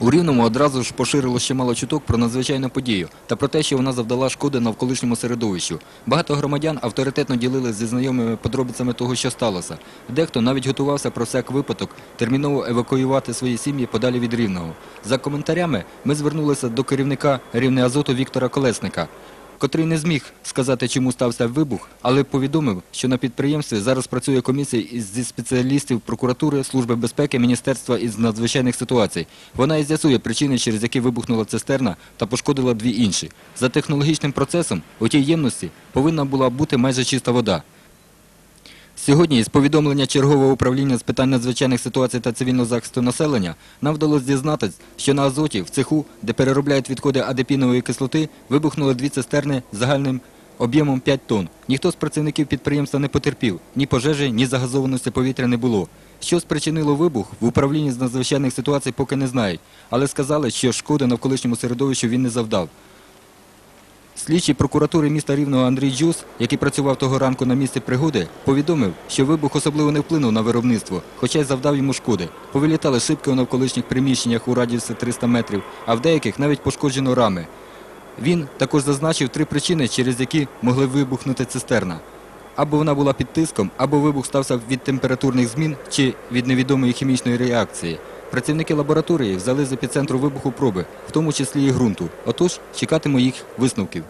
У Рівному одразу ж поширило чимало чуток про надзвичайну подію та про те, що вона завдала шкоди навколишньому середовищу. Багато громадян авторитетно ділились зі знайомими подробицями того, що сталося. Дехто навіть готувався про всяк випадок терміново евакуювати свої сім'ї подалі від Рівного. За коментарями ми звернулися до керівника Рівне Азоту Віктора Колесника, котрий не зміг сказати, чому стався вибух, але повідомив, що на підприємстві зараз працює комісія зі спеціалістів прокуратури, Служби безпеки, Міністерства із надзвичайних ситуацій. Вона і з'ясує причини, через які вибухнула цистерна та пошкодила дві інші. За технологічним процесом у тій ємності повинна була бути майже чиста вода. Сьогодні із повідомлення чергового управління з питань надзвичайних ситуацій та цивільного захисту населення нам вдалося дізнатись, що на азоті в цеху, де переробляють відходи адепінової кислоти, вибухнули дві цистерни загальним об'ємом 5 тонн. Ніхто з працівників підприємства не потерпів, ні пожежі, ні загазованості повітря не було. Що спричинило вибух, в управлінні з надзвичайних ситуацій поки не знають, але сказали, що шкоди навколишньому середовищу він не завдав. Слідчий прокуратури міста Рівного Андрій Джус, який працював того ранку на місці пригоди, повідомив, що вибух особливо не вплинув на виробництво, хоча й завдав йому шкоди. Повилітали шибки у навколишніх приміщеннях у радіусі 300 метрів, а в деяких навіть пошкоджено рами. Він також зазначив три причини, через які могли вибухнути цистерна. Або вона була під тиском, або вибух стався від температурних змін чи від невідомої хімічної реакції. Працівники лабораторії взяли з епіцентру вибуху проби, в тому числі і ґрунту. Отож, чекатиму їх висновків.